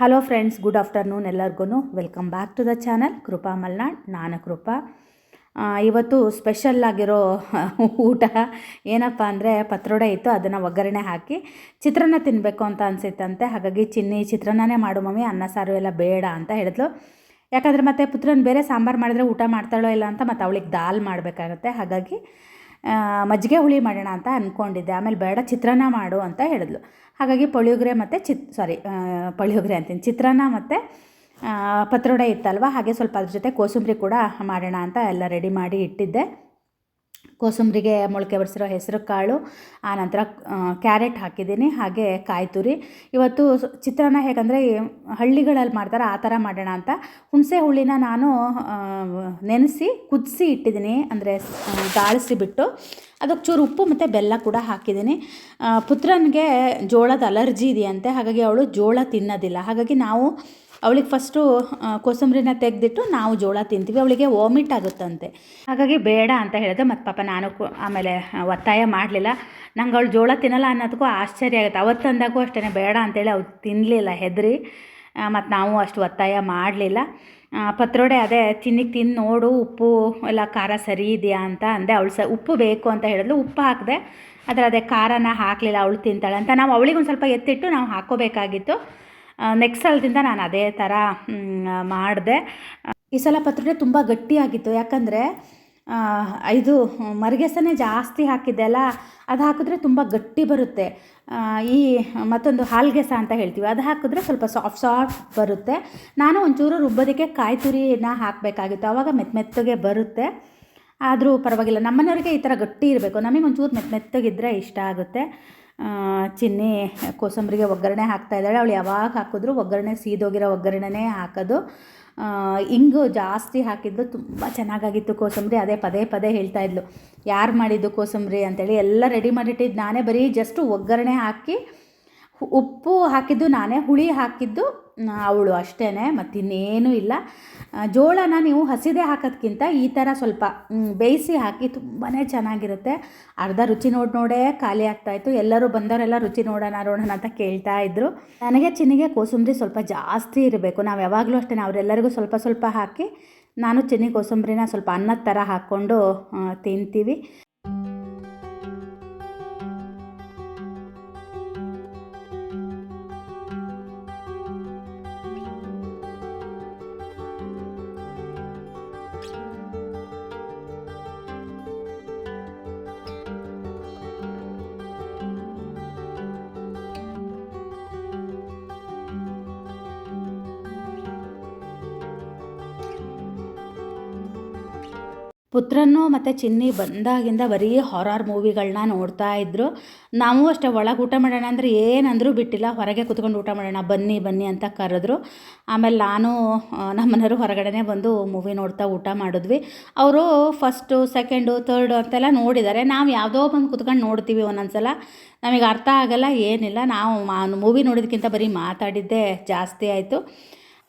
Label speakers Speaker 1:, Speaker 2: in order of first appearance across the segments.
Speaker 1: Hello friends good afternoon ಎಲ್ಲರಿಗೂ welcome back to the channel Krupa Malnad, ನಾನು ಕೃಪಾ. ಇವತ್ತು special ಆಗಿರೋ ಊಟ ಏನಪ್ಪ ಅಂದರೆ ಪತ್ರೊಡೆ ಇತ್ತು, ಅದನ್ನು ಒಗ್ಗರಣೆ ಹಾಕಿ ಚಿತ್ರಾನ್ನ ತಿನ್ನಬೇಕು ಅಂತ ಅನಿಸಿತ್ತಂತೆ. ಹಾಗಾಗಿ ಚಿನ್ನಿ ಚಿತ್ರಾನ್ನನೇ ಮಾಡು ಮಮ್ಮಿ, ಅನ್ನ ಸಾರು ಎಲ್ಲ ಬೇಡ ಅಂತ ಹೇಳಿದ್ಲು. ಯಾಕಂದರೆ ಮತ್ತೆ ಪುತ್ರನ ಬೇರೆ ಸಾಂಬಾರು ಮಾಡಿದ್ರೆ ಊಟ ಮಾಡ್ತಾಳೋ ಇಲ್ಲ ಅಂತ ಮತ್ತು ಅವಳಿಗೆ ದಾಲ್ ಮಾಡಬೇಕಾಗತ್ತೆ. ಹಾಗಾಗಿ ಮಜ್ಜಿಗೆ ಹುಳಿ ಮಾಡೋಣ ಅಂತ ಅಂದ್ಕೊಂಡಿದ್ದೆ ಆಮೇಲೆ ಬೇಡ, ಚಿತ್ರಾನ್ನ ಮಾಡು ಅಂತ ಹೇಳಿದ್ಲು. ಹಾಗಾಗಿ ಪುಳಿಯೋಗರೆ ಮತ್ತು ಚಿತ್ ಸಾರಿ ಪುಳಿಯೋಗರೆ ಅಂತೀನಿ. ಚಿತ್ರಾನ್ನ ಮತ್ತು ಪತ್ರೊಡೆ ಇತ್ತಲ್ವ? ಹಾಗೆ ಸ್ವಲ್ಪ ಅದ್ರ ಜೊತೆ ಕೋಸಂಬರಿ ಕೂಡ ಮಾಡೋಣ ಅಂತ ಎಲ್ಲ ರೆಡಿ ಮಾಡಿ ಇಟ್ಟಿದ್ದೆ. ಕೋಸಂಬರಿಗೆ ಮೊಳಕೆ ಬರೆಸಿರೋ ಹೆಸರು ಕಾಳು ಆನಂತರ ಕ್ಯಾರೆಟ್ ಹಾಕಿದ್ದೀನಿ, ಹಾಗೆ ಕಾಯಿ ತುರಿ ಇವತ್ತು ಚಿತ್ರಾನ್ನ ಹೇಗಂದರೆ ಹಳ್ಳಿಗಳಲ್ಲಿ ಮಾಡ್ತಾರೆ, ಆ ಥರ ಮಾಡೋಣ ಅಂತ. ಹುಣಸೆ ಹುಳಿನ ನಾನು ನೆನೆಸಿ, ಕುದಿಸಿ ಇಟ್ಟಿದ್ದೀನಿ, ಅಂದರೆ ಗಾಳಿಸಿ ಬಿಟ್ಟು ಅದಕ್ಕೆ ಚೂರು ಉಪ್ಪು ಮತ್ತು ಬೆಲ್ಲ ಕೂಡ ಹಾಕಿದ್ದೀನಿ. ಪುತ್ರನಿಗೆ ಜೋಳದ ಅಲರ್ಜಿ ಇದೆಯಂತೆ, ಹಾಗಾಗಿ ಅವಳು ಜೋಳ ತಿನ್ನೋದಿಲ್ಲ. ಹಾಗಾಗಿ ನಾವು ಅವಳಿಗೆ ಫಸ್ಟು ಕೋಸಂಬರಿನ ತೆಗೆದಿಟ್ಟು ನಾವು ಜೋಳ ತಿಂತೀವಿ, ಅವಳಿಗೆ ವಾಮಿಟ್ ಆಗುತ್ತಂತೆ. ಹಾಗಾಗಿ ಬೇಡ ಅಂತ ಹೇಳಿದೆ, ಮತ್ತು ಪಾಪ ನಾನು ಆಮೇಲೆ ಒತ್ತಾಯ ಮಾಡಲಿಲ್ಲ. ನಂಗೆ ಅವಳು ಜೋಳ ತಿನ್ನಲ್ಲ ಅನ್ನೋದಕ್ಕೂ ಆಶ್ಚರ್ಯ ಆಗುತ್ತೆ. ಅವತ್ತು ಅಂದಾಗೂ ಅಷ್ಟೇ ಬೇಡ ಅಂತೇಳಿ ಅವ್ರು ತಿನ್ನಲಿಲ್ಲ ಹೆದರಿ ಮತ್ತು ನಾವು ಅಷ್ಟು ಒತ್ತಾಯ ಮಾಡಲಿಲ್ಲ. ಪತ್ರೊಡೆ ಅದೇ, ತಿನ್ನಿಗೆ ತಿಂದು ನೋಡು, ಉಪ್ಪು ಎಲ್ಲ ಖಾರ ಸರಿ ಇದೆಯಾ? ಅಂತ ಅಂದೆ. ಅವಳು ಸ, ಉಪ್ಪು ಬೇಕು ಅಂತ ಹೇಳಿದ್ಲು, ಉಪ್ಪು ಹಾಕಿದೆ ಆದರೆ ಅದೇ ಖಾರನ ಹಾಕಲಿಲ್ಲ, ಅವಳು ತಿಂತಾಳೆ ಅಂತ. ನಾವು ಅವಳಿಗೆ ಒಂದು ಸ್ವಲ್ಪ ಎತ್ತಿಟ್ಟು ನಾವು ಹಾಕ್ಕೋಬೇಕಾಗಿತ್ತು. ನೆಕ್ಸ್ಟ್ ಸಲದಿಂದ ನಾನು ಅದೇ ಥರ ಮಾಡಿದೆ. ಈ ಸಲ ಪತ್ರೊಡೆ ತುಂಬ ಗಟ್ಟಿಯಾಗಿತ್ತು. ಯಾಕಂದರೆ ಇದು ಮರಗೆಸನೇ ಜಾಸ್ತಿ ಹಾಕಿದ್ದೆ ಅಲ್ಲ, ಅದು ಹಾಕಿದ್ರೆ ತುಂಬ ಗಟ್ಟಿ ಬರುತ್ತೆ. ಈ ಮತ್ತೊಂದು ಹಾಲ್ಗೆಸ ಅಂತ ಹೇಳ್ತೀವಿ. ಅದು ಹಾಕಿದ್ರೆ ಸ್ವಲ್ಪ ಸಾಫ್ಟ್ ಸಾಫ್ಟ್ ಬರುತ್ತೆ. ನಾನು ಒಂಚೂರು ರುಬ್ಬೋದಕ್ಕೆ ಕಾಯಿ ತುರಿನ ಹಾಕಬೇಕಾಗಿತ್ತು. ಆವಾಗ ಮೆತ್ತ ಮೆತ್ತಗೆ ಬರುತ್ತೆ. ಆದರೂ ಪರವಾಗಿಲ್ಲ. ನಮ್ಮನೆಯವ್ರಿಗೆ ಈ ಥರ ಗಟ್ಟಿ ಇರಬೇಕು. ನಮಗೆ ಒಂಚೂರು ಮೆತ್ತ ಮೆತ್ತಗಿದ್ರೆ ಇಷ್ಟ ಆಗುತ್ತೆ. ಚಿನ್ನಿ ಕೋಸಂಬರಿಗೆ ಒಗ್ಗರಣೆ ಹಾಕ್ತಾ ಇದ್ದಾಳೆ. ಅವಳು ಯಾವಾಗ ಹಾಕಿದ್ರು ಒಗ್ಗರಣೆ, ಸೀದೋಗಿರೋ ಒಗ್ಗರಣೆನೇ ಹಾಕೋದು. ಹಿಂಗು ಜಾಸ್ತಿ ಹಾಕಿದ್ದು ತುಂಬ ಚೆನ್ನಾಗಾಗಿತ್ತು ಕೋಸಂಬರಿ. ಅದೇ ಪದೇ ಪದೇ ಹೇಳ್ತಾ ಇದ್ಲು, ಯಾರು ಮಾಡಿದ್ದು ಕೋಸಂಬರಿ? ಅಂತೇಳಿ. ಎಲ್ಲ ರೆಡಿ ಮಾಡಿಟ್ಟಿದ್ದು ನಾನೇ. ಬರೀ ಜಸ್ಟು ಒಗ್ಗರಣೆ ಹಾಕಿ, ಉಪ್ಪು ಹಾಕಿದ್ದು ನಾನೇ, ಹುಳಿ ಹಾಕಿದ್ದು ಅವಳು ಅಷ್ಟೇ ಮತ್ತಿನ್ನೇನೂ ಇಲ್ಲ. ಜೋಳನ ನೀವು ಹಸಿದೆ ಹಾಕೋದ್ಕಿಂತ ಈ ಥರ ಸ್ವಲ್ಪ ಬೇಯಿಸಿ ಹಾಕಿ ತುಂಬಾ ಚೆನ್ನಾಗಿರುತ್ತೆ. ಅರ್ಧ ರುಚಿ ನೋಡಿ ನೋಡೇ ಖಾಲಿ ಆಗ್ತಾಯಿತ್ತು ಎಲ್ಲರೂ ಬಂದವರೆಲ್ಲ ರುಚಿ ನೋಡೋಣ ನೋಡೋಣ ಅಂತ ಕೇಳ್ತಾ ಇದ್ರು. ನನಗೆ ಚಿನ್ನಿಗೆ ಕೋಸಂಬರಿ ಸ್ವಲ್ಪ ಜಾಸ್ತಿ ಇರಬೇಕು. ನಾವು ಯಾವಾಗಲೂ ಅಷ್ಟೇ ಅವರೆಲ್ಲರಿಗೂ ಸ್ವಲ್ಪ ಸ್ವಲ್ಪ ಹಾಕಿ, ನಾನು ಚಿನ್ನಿ ಕೋಸಂಬರಿನ ಸ್ವಲ್ಪ ಅನ್ನದ ಥರ ಹಾಕ್ಕೊಂಡು ತಿಂತೀವಿ. ಪುತ್ರನು ಮತ್ತು ಚಿನ್ನಿ ಬಂದಾಗಿಂದ ಬರೀ ಹಾರರ್ ಮೂವಿಗಳನ್ನ ನೋಡ್ತಾ ಇದ್ದರು ನಾವು ಅಷ್ಟೇ ಒಳಗೆ ಊಟ ಮಾಡೋಣ ಅಂದರೆ ಏನಂದರೂ ಬಿಟ್ಟಿಲ್ಲ, ಹೊರಗೆ ಕುತ್ಕೊಂಡು ಊಟ ಮಾಡೋಣ, ಬನ್ನಿ ಬನ್ನಿ ಅಂತ ಕರೆದ್ರು. ಆಮೇಲೆ ನಾನು ನಮ್ಮನೆಯವರು ನಮ್ಮ ಮನೆಯವರು ಹೊರಗಡೆನೇ ಬಂದು ಮೂವಿ ನೋಡ್ತಾ ಊಟ ಮಾಡಿದ್ವಿ. ಅವರು ಫಸ್ಟು ಸೆಕೆಂಡು ತರ್ಡು ಅಂತೆಲ್ಲ ನೋಡಿದ್ದಾರೆ ನಾವು ಯಾವುದೋ ಬಂದು ಕುತ್ಕೊಂಡು ನೋಡ್ತೀವಿ ಒಂದೊಂದು ಸಲ ನಮಗೆ ಅರ್ಥ ಆಗಲ್ಲ, ಏನಿಲ್ಲ. ನಾವು ಮೂವಿ ನೋಡೋದಕ್ಕಿಂತ ಬರೀ ಮಾತಾಡಿದ್ದೇ ಜಾಸ್ತಿ ಆಯಿತು.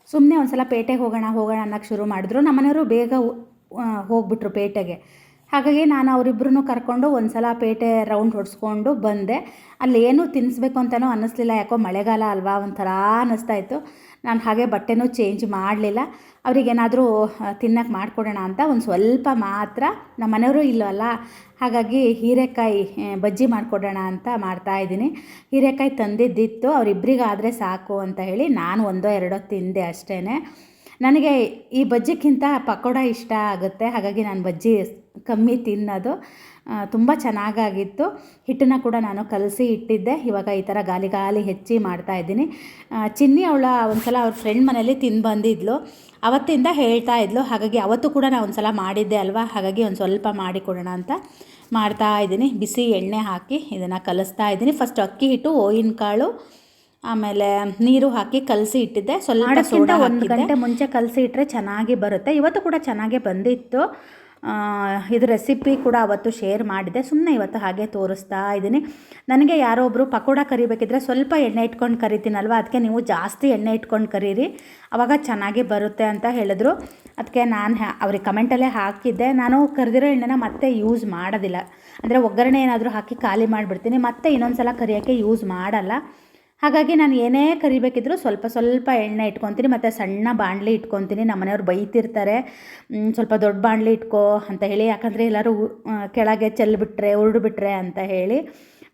Speaker 1: ಸುಮ್ಮನೆ ಒಂದು ಸಲ ಪೇಟೆಗೆ ಹೋಗೋಣ ಹೋಗೋಣ ಅನ್ನೋಕ್ಕೆ ಶುರು ಮಾಡಿದ್ರು. ನಮ್ಮನೆಯವರು ಬೇಗ ಹೋಗ್ಬಿಟ್ರು ಪೇಟೆಗೆ. ಹಾಗಾಗಿ ನಾನು ಅವರಿಬ್ಬರನ್ನು ಕರ್ಕೊಂಡು ಒಂದು ಸಲ ಪೇಟೆ ರೌಂಡ್ ಹೊಡೆಸ್ಕೊಂಡು ಬಂದೆ. ಅಲ್ಲಿ ಏನೂ ತಿನ್ನಿಸ್ಬೇಕು ಅಂತಲೂ ಅನ್ನಿಸ್ಲಿಲ್ಲ. ಯಾಕೋ ಮಳೆಗಾಲ ಅಲ್ವಾ? ಒಂಥರ ಅನ್ನಿಸ್ತಾ ಇತ್ತು. ನಾನು ಹಾಗೆ ಬಟ್ಟೆನೂ ಚೇಂಜ್ ಮಾಡಲಿಲ್ಲ. ಅವರಿಗೇನಾದರೂ ತಿನ್ನಕ್ಕೆ ಮಾಡಿಕೊಡೋಣ ಅಂತ ಒಂದು ಸ್ವಲ್ಪ ಮಾತ್ರ ನಮ್ಮ ಮನೆಯವರು ಇಲ್ಲವಲ್ಲ ಹಾಗಾಗಿ ಹೀರೆಕಾಯಿ ಬಜ್ಜಿ ಮಾಡಿಕೊಡೋಣ ಅಂತ ಮಾಡ್ತಾ ಇದ್ದೀನಿ. ಹೀರೆಕಾಯಿ ತಂದಿದ್ದಿತ್ತು. ಅವರಿಬ್ಬರಿಗಾದರೆ ಸಾಕು ಅಂತ ಹೇಳಿ ನಾನು ಒಂದೋ ಎರಡೋ ತಿಂದೆ ಅಷ್ಟೇ ನನಗೆ ಈ ಬಜ್ಜಿಗಿಂತ ಪಕೋಡ ಇಷ್ಟ ಆಗುತ್ತೆ. ಹಾಗಾಗಿ ನಾನು ಬಜ್ಜಿ ಕಮ್ಮಿ ತಿನ್ನೋದು ತುಂಬ ಚೆನ್ನಾಗಾಗಿತ್ತು. ಹಿಟ್ಟನ್ನು ಕೂಡ ನಾನು ಕಲಸಿ ಇಟ್ಟಿದ್ದೆ. ಇವಾಗ ಈ ಥರ ಗಾಲಿ ಗಾಲಿ ಹೆಚ್ಚಿ ಮಾಡ್ತಾ ಇದ್ದೀನಿ. ಚಿನ್ನಿ ಅವಳ ಒಂದು ಸಲ ಅವ್ರ ಫ್ರೆಂಡ್ ಮನೇಲಿ ತಿಂದು ಬಂದಿದ್ಲು. ಅವತ್ತಿಂದ ಹೇಳ್ತಾ ಇದ್ಲು. ಹಾಗಾಗಿ ಅವತ್ತು ಕೂಡ ನಾನು ಒಂದು ಸಲ ಮಾಡಿದ್ದೆ ಅಲ್ವಾ? ಹಾಗಾಗಿ ಒಂದು ಸ್ವಲ್ಪ ಮಾಡಿಕೊಡೋಣ ಅಂತ ಮಾಡ್ತಾ ಇದ್ದೀನಿ. ಬಿಸಿ ಎಣ್ಣೆ ಹಾಕಿ ಇದನ್ನು ಕಲಿಸ್ತಾ ಇದ್ದೀನಿ. ಫಸ್ಟ್ ಅಕ್ಕಿ ಹಿಟ್ಟು ಓಯಿನ ಕಾಳು ಆಮೇಲೆ ನೀರು ಹಾಕಿ ಕಲಸಿ ಇಟ್ಟಿದ್ದೆ. ಸ್ವಲ್ಪ ಸೋಡಾ ಒಂದು ಗಂಟೆ ಮುಂಚೆ ಕಲಸಿ ಇಟ್ಟರೆ ಚೆನ್ನಾಗಿ ಬರುತ್ತೆ. ಇವತ್ತು ಕೂಡ ಚೆನ್ನಾಗೇ ಬಂದಿತ್ತು. ಇದು ರೆಸಿಪಿ ಕೂಡ ಅವತ್ತು ಶೇರ್ ಮಾಡಿದೆ. ಸುಮ್ಮನೆ ಇವತ್ತು ಹಾಗೆ ತೋರಿಸ್ತಾ ಇದ್ದೀನಿ. ನನಗೆ ಯಾರೋ ಒಬ್ಬರು ಪಕೋಡ ಕರಿಬೇಕಿದ್ರೆ ಸ್ವಲ್ಪ ಎಣ್ಣೆ ಇಟ್ಕೊಂಡು ಕರಿತೀನಲ್ವ? ಅದಕ್ಕೆ ನೀವು ಜಾಸ್ತಿ ಎಣ್ಣೆ ಇಟ್ಕೊಂಡು ಕರೀರಿ. ಅವಾಗ ಚೆನ್ನಾಗಿ ಬರುತ್ತೆ ಅಂತ ಹೇಳಿದ್ರು. ಅದಕ್ಕೆ ನಾನು ಅವ್ರಿಗೆ ಕಮೆಂಟಲ್ಲೇ ಹಾಕಿದ್ದೆ. ನಾನು ಕರೆದಿರೋ ಎಣ್ಣೆನ ಮತ್ತೆ ಯೂಸ್ ಮಾಡೋದಿಲ್ಲ. ಅಂದರೆ ಒಗ್ಗರಣೆ ಏನಾದರೂ ಹಾಕಿ ಖಾಲಿ ಮಾಡಿಬಿಡ್ತೀನಿ. ಮತ್ತೆ ಇನ್ನೊಂದು ಸಲ ಕರಿಯೋಕ್ಕೆ ಯೂಸ್ ಮಾಡಲ್ಲ. ಹಾಗಾಗಿ ನಾನು ಏನೇ ಕರಿಬೇಕಿದ್ರೂ ಸ್ವಲ್ಪ ಸ್ವಲ್ಪ ಎಣ್ಣೆ ಇಟ್ಕೊತೀನಿ, ಮತ್ತು ಸಣ್ಣ ಬಾಣಲಿ ಇಟ್ಕೊತೀನಿ. ನಮ್ಮ ಮನೆಯವ್ರು ಬೈತಿರ್ತಾರೆ ಸ್ವಲ್ಪ ದೊಡ್ಡ ಬಾಣಲಿ ಇಟ್ಕೋ ಅಂತ ಹೇಳಿ. ಯಾಕಂದರೆ ಎಲ್ಲರೂ ಕೆಳಗೆ ಚೆಲ್ಬಿಟ್ರೆ ಉರುಡ್ಬಿಟ್ರೆ ಅಂತ ಹೇಳಿ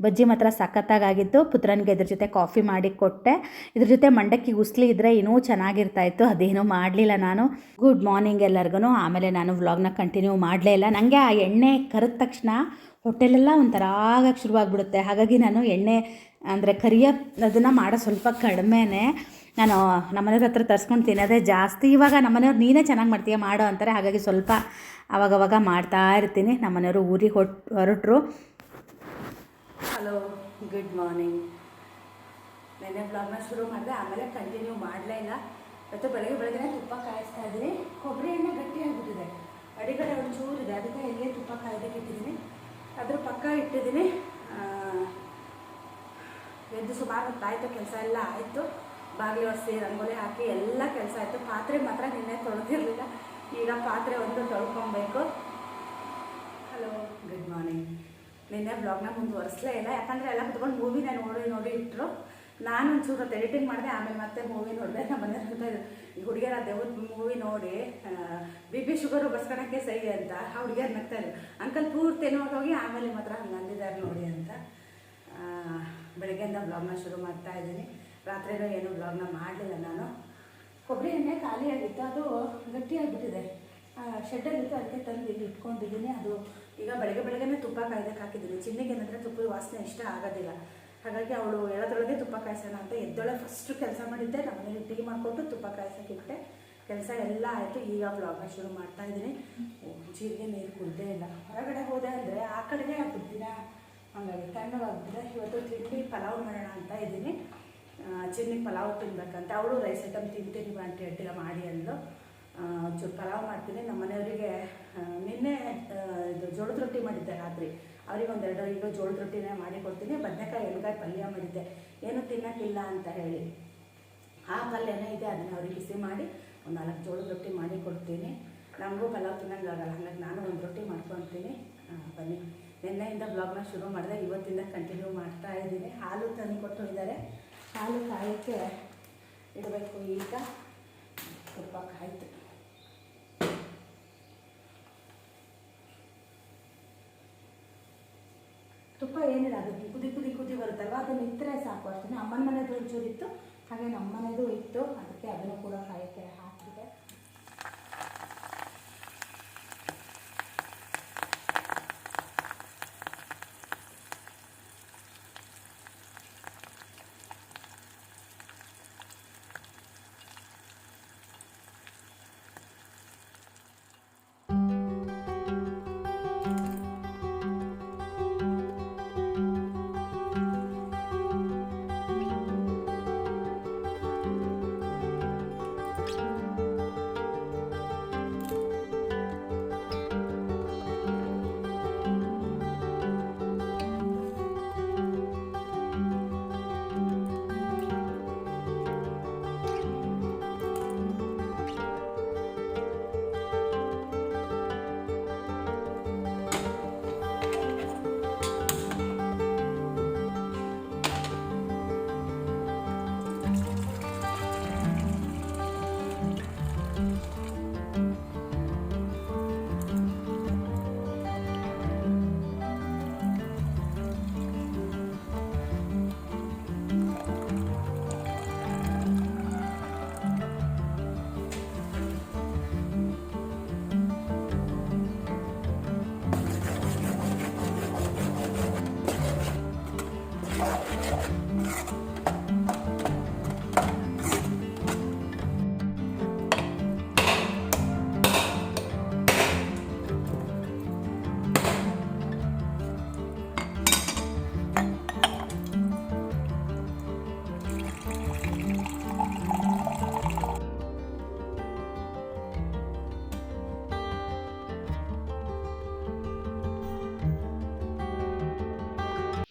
Speaker 1: ಬಜ್ಜಿ ಮಾತ್ರ ಸಖತ್ತಾಗಿತ್ತು ಪುತ್ರನಿಗೆ ಇದ್ರ ಜೊತೆ ಕಾಫಿ ಮಾಡಿ ಕೊಟ್ಟೆ. ಇದ್ರ ಜೊತೆ ಮಂಡಕ್ಕಿ ಉಸ್ಲಿ ಇದ್ದರೆ ಇನ್ನೂ ಚೆನ್ನಾಗಿರ್ತಾಯಿತ್ತು. ಅದೇನೂ ಮಾಡಲಿಲ್ಲ ನಾನು. ಗುಡ್ ಮಾರ್ನಿಂಗ್ ಎಲ್ಲರಿಗೂ ಆಮೇಲೆ ನಾನು ವ್ಲಾಗ್ನ ಕಂಟಿನ್ಯೂ ಮಾಡಲೇ ಇಲ್ಲ. ನನಗೆ ಆ ಎಣ್ಣೆ ಕರೆದ ತಕ್ಷಣ ಹೊಟ್ಟೆಲೆಲ್ಲ ಒಂಥರ ಆಗಕ್ಕೆ ಶುರುವಾಗ್ಬಿಡುತ್ತೆ. ಹಾಗಾಗಿ ನಾನು ಎಣ್ಣೆ, ಅಂದರೆ ಕರಿಯ ಅದನ್ನು ಮಾಡೋ ಸ್ವಲ್ಪ ಕಡಿಮೆನೇ ನಾನು ನಮ್ಮನೆಯವ್ರ ಹತ್ರ ತರ್ಸ್ಕೊಂಡು ತಿನ್ನೋದೇ ಜಾಸ್ತಿ. ಇವಾಗ ನಮ್ಮನೆಯವ್ರು ನೀನೇ ಚೆನ್ನಾಗಿ ಮಾಡ್ತೀಯ ಮಾಡೋ ಅಂತಾರೆ. ಹಾಗಾಗಿ ಸ್ವಲ್ಪ ಅವಾಗವಾಗ ಮಾಡ್ತಾ ಇರ್ತೀನಿ. ನಮ್ಮನೆಯವರು ಊರಿಗೆ ಹೊಟ್, ಹೊರಟರು. Hello, good morning. ನೆನ್ನೆ ಬ್ಲಾಗ್ನ ಶುರು ಮಾಡಿದೆ, ಆಮೇಲೆ ಕಂಟಿನ್ಯೂ ಮಾಡಲೇ ಇಲ್ಲ. ಮತ್ತು ಬೆಳಗ್ಗೆ ಬೆಳಗ್ಗೆ ತುಪ್ಪ ಕಾಯಿಸ್ತಾ ಇದ್ದೀನಿ. ಕೊಬ್ಬರಿ ಎಣ್ಣೆ ಗಟ್ಟಿಯಾಗಿಬಿಟ್ಟಿದೆ ಅಡಿಗಡೆ ಒಂಚೂರು ಇದೆ. ಅದಕ್ಕೆ ಎಲ್ಲಿ ತುಪ್ಪ ಕಾಯ್ದಕ್ಕೆ ಇಟ್ಟಿದ್ದೀನಿ. ಅದ್ರ ಪಕ್ಕ ಇಟ್ಟಿದ್ದೀನಿ. ಎದ್ದು ಸುಮಾರು ಹೊತ್ತಾಯಿತು ಕೆಲಸ ಎಲ್ಲ ಆಯಿತು. ಬಾಗಿಲು ಒರೆಸಿ, ರಂಗೋಲಿ ಹಾಕಿ ಎಲ್ಲ ಕೆಲಸ ಆಯಿತು. ಪಾತ್ರೆ ಮಾತ್ರ ನಿನ್ನೆ ತೊಳೆದಿರಲಿಲ್ಲ. ಈಗ ಪಾತ್ರೆ ಒಂದು ತೊಳ್ಕೊಬೇಕು. ಹಲೋ ಗುಡ್ ಮಾರ್ನಿಂಗ್ ನಿನ್ನೆ ಬ್ಲಾಗ್ನ ಮುಂದುವರಿಸಲೇ ಇಲ್ಲ. ಯಾಕಂದರೆ ಎಲ್ಲ ಕುತ್ಕೊಂಡು ಮೂವಿನ ನೋಡಿ ನೋಡಿ ಇಟ್ಟರು ನಾನು ಒಂಚೂರು ಹೊತ್ತು ಎಡಿಟಿಂಗ್ ಮಾಡಿದೆ ಆಮೇಲೆ ಮತ್ತೆ ಮೂವಿ ನೋಡಿದೆ ನಮ್ಮ ಮನೆಯವ್ರು ಅಂತ ಇದ್ರು, ಈ ಹುಡುಗಿಯರ ದೇವ್ರ ಮೂವಿ ನೋಡಿ ಬಿ ಪಿ ಶುಗರು ಬಸ್ಕೊಳಕ್ಕೆ ಸರಿ ಅಂತ ಆ ಹುಡುಗಿಯರು ನಗ್ತಾ ಇದ್ರು. ಅಂಕಲ್ ಪೂರ್ತಿ ಹೋಗಿ ಆಮೇಲೆ ಮಾತ್ರ ಹಂಗೆ ಅಂದಿದ್ದಾರೆ ನೋಡಿ ಅಂತ ಬೆಳಗ್ಗೆಯಿಂದ ಬ್ಲಾಗ್ನ ಶುರು ಮಾಡ್ತಾ ಇದ್ದೀನಿ. ರಾತ್ರಿನೂ ಏನು ಬ್ಲಾಗ್ನ ಮಾಡಲಿಲ್ಲ ನಾನು. ಕೊಬ್ಬರಿ ಎಣ್ಣೆ ಖಾಲಿ ಆಗಿತ್ತು ಅದು ಗಟ್ಟಿಯಾಗಿಬಿಟ್ಟಿದೆ ಶೆಡ್ಡಲ್ಲಿತ್ತು ಅದಕ್ಕೆ ತಂದು ಇಲ್ಲಿ ಇಟ್ಕೊಂಡಿದ್ದೀನಿ. ಅದು ಈಗ ಬೆಳಗ್ಗೆ ಬೆಳಗ್ಗೆನೇ ತುಪ್ಪ ಕಾಯ್ದಕ್ಕೆ ಹಾಕಿದ್ದೀನಿ. ಚಿನ್ನಿಗೆ ಏನಂದರೆ ತುಪ್ಪದ ವಾಸನೆ ಇಷ್ಟ ಆಗೋದಿಲ್ಲ. ಹಾಗಾಗಿ ಅವಳು ಹೇಳೋದ್ರೊಳಗೆ ತುಪ್ಪ ಕಾಯಿಸೋಣ ಅಂತ ಎದ್ದೊಳೆ ಫಸ್ಟು ಕೆಲಸ ಮಾಡಿದ್ದೆ. ನಮ್ಮನೇಲಿ ಟೀ ಮಾಡಿಕೊಟ್ಟು ತುಪ್ಪ ಕಾಯಿಸೋಕ್ಕಿಟ್ಟೆ ಕೆಲಸ ಎಲ್ಲ ಆಯಿತು. ಈಗ ಬ್ಲಾಗ್ನ ಶುರು ಮಾಡ್ತಾ ಇದ್ದೀನಿ. ಜೀರಿಗೆ ನೀರು ಕುಡ್ದೇ ಇಲ್ಲ. ಹೊರಗಡೆ ಹೋದೆ ಅಂದರೆ ಆ ಕಡೆಗೆ ಆಗ್ಬಿಡ್ತೀನ ಹಾಗಾಗಿ ತಣ್ಣಗಾಗ್ಬಿಟ್ಟೆ ಇವತ್ತು ತಿಂಡಿ ಪಲಾವ್ ಮಾಡೋಣ ಅಂತ ಇದ್ದೀನಿ. ಚಿನ್ನಿ ಪಲಾವ್ ತಿನ್ಬೇಕಂತ. ಅವಳು ರೈಸ್ ಐಟಮ್ ತಿಂತೀನಿ ಅಂತ ಹೇಳ್ತೀರ ಮಾಡಿ ಅಂದಳು ಒಂಚೂರು ಪಲಾವ್ ಮಾಡ್ತೀನಿ. ನಮ್ಮ ಮನೆಯವರಿಗೆ ನಿನ್ನೆ ಇದು ಜೋಳದ ರೊಟ್ಟಿ ಮಾಡಿದ್ದೆ ರಾತ್ರಿ. ಅವ್ರಿಗೆ ಒಂದೆರಡು ಈಗ ಜೋಳದ ರೊಟ್ಟಿನೇ ಮಾಡಿ ಕೊಡ್ತೀನಿ, ಬದನೆಕಾಯಿ, ಎಣ್ಗಾಯಿ, ಪಲ್ಯ ಮಾಡಿದ್ದೆ. ಏನು ತಿನ್ನೋಕ್ಕಿಲ್ಲ ಅಂತ ಹೇಳಿ ಆ ಪಲ್ಯನೇ ಇದೆ, ಅದನ್ನು ಅವ್ರಿಗೆ ಬಿಸಿ ಮಾಡಿ ಒಂದು ನಾಲ್ಕು ಜೋಳದ ರೊಟ್ಟಿ ಮಾಡಿ ಕೊಡ್ತೀನಿ. ನಮಗೂ ಪಲಾವ್ ತಿನ್ನಂಗಾಗಲ್ಲ ಹಂಗಾಗಿ ನಾನು ಒಂದು ರೊಟ್ಟಿ ಮಾಡ್ಕೊತೀನಿ. ಬನ್ನಿ. ನಿನ್ನೆಯಿಂದ ಬ್ಲಾಗ್ನ ಶುರು ಮಾಡಿದೆ, ಇವತ್ತಿಂದ ಕಂಟಿನ್ಯೂ ಮಾಡ್ತಾ ಇದ್ದೀನಿ. ಹಾಲು ತಂದು ಕೊಟ್ಟು ಇದ್ದಾರೆ ಹಾಲು ಕಾಯಕ್ಕೆ ಇಡಬೇಕು ಈಗ. ತುಪ್ಪ ಕಾಯ್ತು. ತುಪ್ಪ ಏನಿಲ್ಲ, ಅದು ಕುದಿ ಕುದಿ ಕುದಿ ಬರುತ್ತಲ್ವ? ಅದನ್ನು ಇತ್ತರೆ ಸಾಕು ಅಷ್ಟೇ ಅಮ್ಮನ ಮನೆದು ಒಂಚೂರು ಇತ್ತು, ಹಾಗೆ ನಮ್ಮ ಮನೆಯದು ಇತ್ತು. ಅದಕ್ಕೆ ಅದನ್ನು ಕೂಡ ಕಾಯಕ್ಕೆ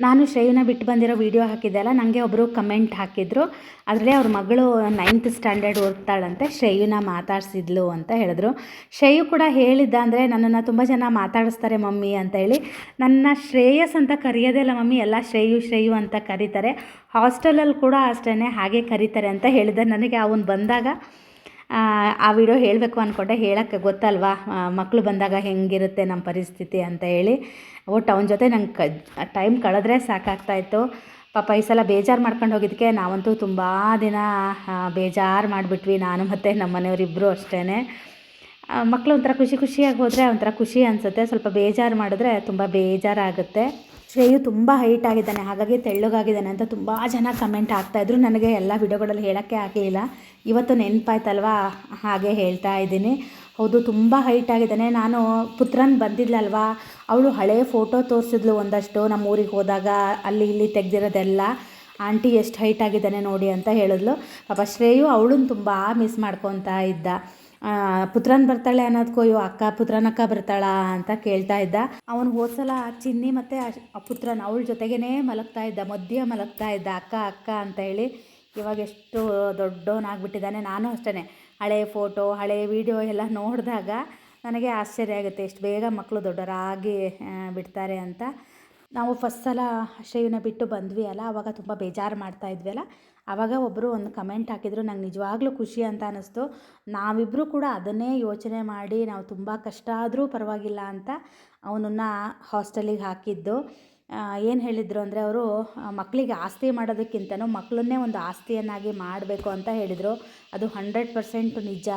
Speaker 1: ನಾನು ಶ್ರೇಯನ ಬಿಟ್ಟು ಬಂದಿರೋ ವೀಡಿಯೋ ಹಾಕಿದ್ದೆ ಅಲ್ಲ ನನಗೆ ಒಬ್ಬರು ಕಮೆಂಟ್ ಹಾಕಿದ್ರು. ಅದರಲ್ಲಿ ಅವ್ರ ಮಗಳು ನೈನ್ತ್ ಸ್ಟ್ಯಾಂಡರ್ಡ್ ಓದ್ತಾಳಂತೆ, ಶ್ರೇಯುನ ಮಾತಾಡಿಸಿದ್ಲು ಅಂತ ಹೇಳಿದ್ರು. ಶ್ರೇಯು ಕೂಡ ಹೇಳಿದ್ದ ಅಂದರೆ ನನ್ನನ್ನು ತುಂಬ ಜನ ಮಾತಾಡಿಸ್ತಾರೆ ಮಮ್ಮಿ ಅಂತ ಹೇಳಿ. ನನ್ನ ಶ್ರೇಯಸ್ ಅಂತ ಕರೆಯೋದೇ ಇಲ್ಲ ಮಮ್ಮಿ, ಎಲ್ಲ ಶ್ರೇಯು ಶ್ರೇಯು ಅಂತ ಕರೀತಾರೆ. ಹಾಸ್ಟೆಲಲ್ಲಿ ಕೂಡ ಅಷ್ಟೇ ಹಾಗೆ ಕರೀತಾರೆ ಅಂತ ಹೇಳಿದ್ದೆ ನನಗೆ. ಅವನು ಬಂದಾಗ ಆ, ವಿಡಿಯೋ ಹೇಳಬೇಕು ಅಂದ್ಕೊಂಡೆ ಹೇಳೋಕ್ಕೆ ಗೊತ್ತಲ್ವಾ? ಮಕ್ಕಳು ಬಂದಾಗ ಹೆಂಗಿರುತ್ತೆ ನಮ್ಮ ಪರಿಸ್ಥಿತಿ ಅಂತ ಹೇಳಿ. ಒಟ್ಟು ಅವನ ಜೊತೆ ನಂಗೆ ಕ ಟೈಮ್ ಕಳೆದ್ರೆ ಸಾಕಾಗ್ತಾಯಿತ್ತು ಪಾಪ ಈ ಸಲ ಬೇಜಾರು ಮಾಡ್ಕೊಂಡು ಹೋಗಿದ್ದಕ್ಕೆ ನಾವಂತೂ ತುಂಬ ದಿನ ಬೇಜಾರು ಮಾಡಿಬಿಟ್ವಿ. ನಾನು ಮತ್ತು ನಮ್ಮ ಮನೆಯವರಿಬ್ಬರು ಅಷ್ಟೇ ಮಕ್ಕಳು ಒಂಥರ ಖುಷಿ ಖುಷಿಯಾಗಿ ಹೋದರೆ ಒಂಥರ ಖುಷಿ ಅನಿಸುತ್ತೆ. ಸ್ವಲ್ಪ ಬೇಜಾರು ಮಾಡಿದ್ರೆ ತುಂಬ ಬೇಜಾರಾಗುತ್ತೆ. ಶ್ರೇಯು ತುಂಬ ಹೈಟ್ ಆಗಿದ್ದಾನೆ, ಹಾಗಾಗಿ ತೆಳ್ಳಗಾಗಿದ್ದಾನೆ ಅಂತ ತುಂಬ ಜನ ಕಮೆಂಟ್ ಆಗ್ತಾಯಿದ್ರು ನನಗೆ ಎಲ್ಲ ವಿಡಿಯೋಗಳಲ್ಲಿ ಹೇಳೋಕ್ಕೆ ಆಗಲಿಲ್ಲ. ಇವತ್ತು ನೆನಪಾಯ್ತಲ್ವಾ? ಹಾಗೆ ಹೇಳ್ತಾ ಇದ್ದೀನಿ. ಹೌದು, ತುಂಬ ಹೈಟ್ ಆಗಿದ್ದಾನೆ. ನಾನು ಪುತ್ರನ್ ಬಂದಿದ್ಲಲ್ವಾ? ಅವಳು ಹಳೆಯ ಫೋಟೋ ತೋರಿಸಿದ್ಲು ಒಂದಷ್ಟು ನಮ್ಮ ಊರಿಗೆ ಹೋದಾಗ. ಅಲ್ಲಿ ಇಲ್ಲಿ ತೆಗೆದಿರೋದೆಲ್ಲ. ಆಂಟಿ ಎಷ್ಟು ಹೈಟ್ ಆಗಿದ್ದಾನೆ ನೋಡಿ ಅಂತ ಹೇಳಿದ್ಲು. ಪಾಪ ಶ್ರೇಯು ಅವಳನ್ನು ತುಂಬ ಮಿಸ್ ಮಾಡ್ಕೊತಾ ಇದ್ದ. ಪುತ್ರನ್ ಬರ್ತಾಳೆ ಅನ್ನೋದಕ್ಕೂ ಅಯ್ಯೋ ಅಕ್ಕ ಪುತ್ರನಕ್ಕ ಬರ್ತಾಳಾ? ಅಂತ ಕೇಳ್ತಾ ಇದ್ದ. ಅವನು ಹೋದ್ಸಲ ಚಿನ್ನಿ ಮತ್ತು ಆ ಪುತ್ರನ ಅವಳ ಜೊತೆಗೇ ಮಲಗ್ತಾ ಇದ್ದ, ಮಧ್ಯ ಮಲಗ್ತಾ ಇದ್ದ, ಅಕ್ಕ ಅಕ್ಕ ಅಂತ ಹೇಳಿ ಇವಾಗ ಎಷ್ಟು ದೊಡ್ಡವನಾಗ್ಬಿಟ್ಟಿದ್ದಾನೆ. ನಾನು ಅಷ್ಟೇ ಹಳೆ ಫೋಟೋ, ಹಳೆ ವಿಡಿಯೋ ಎಲ್ಲ ನೋಡಿದಾಗ ನನಗೆ ಆಶ್ಚರ್ಯ ಆಗುತ್ತೆ, ಎಷ್ಟು ಬೇಗ ಮಕ್ಕಳು ದೊಡ್ಡವರಾಗಿ ಬಿಡ್ತಾರೆ ಅಂತ. ನಾವು ಫಸ್ಟ್ ಸಲ ಶ್ರೇಯನ ಬಿಟ್ಟು ಬಂದ್ವಿ ಅಲ್ಲ ಆವಾಗ ತುಂಬ ಬೇಜಾರು ಮಾಡ್ತಾ ಇದ್ವಿ ಅಲ್ಲ. ಆವಾಗ ಒಬ್ಬರು ಒಂದು ಕಮೆಂಟ್ ಹಾಕಿದ್ರು, ನಂಗೆ ನಿಜವಾಗ್ಲೂ ಖುಷಿ ಅಂತ ಅನ್ನಿಸ್ತು. ನಾವಿಬ್ಬರೂ ಕೂಡ ಅದನ್ನೇ ಯೋಚನೆ ಮಾಡಿ, ನಾವು ತುಂಬ ಕಷ್ಟ ಆದರೂ ಪರವಾಗಿಲ್ಲ ಅಂತ ಅವನನ್ನು ಹಾಸ್ಟೆಲಿಗೆ ಹಾಕಿದ್ದು. ಏನು ಹೇಳಿದರು ಅಂದರೆ ಅವರು ಮಕ್ಕಳಿಗೆ ಆಸ್ತಿ ಮಾಡೋದಕ್ಕಿಂತನೂ ಮಕ್ಕಳನ್ನೇ ಒಂದು ಆಸ್ತಿಯನ್ನಾಗಿ ಮಾಡಬೇಕು ಅಂತ ಹೇಳಿದರು. ಅದು ಹಂಡ್ರೆಡ್ ಪರ್ಸೆಂಟ್ ನಿಜ.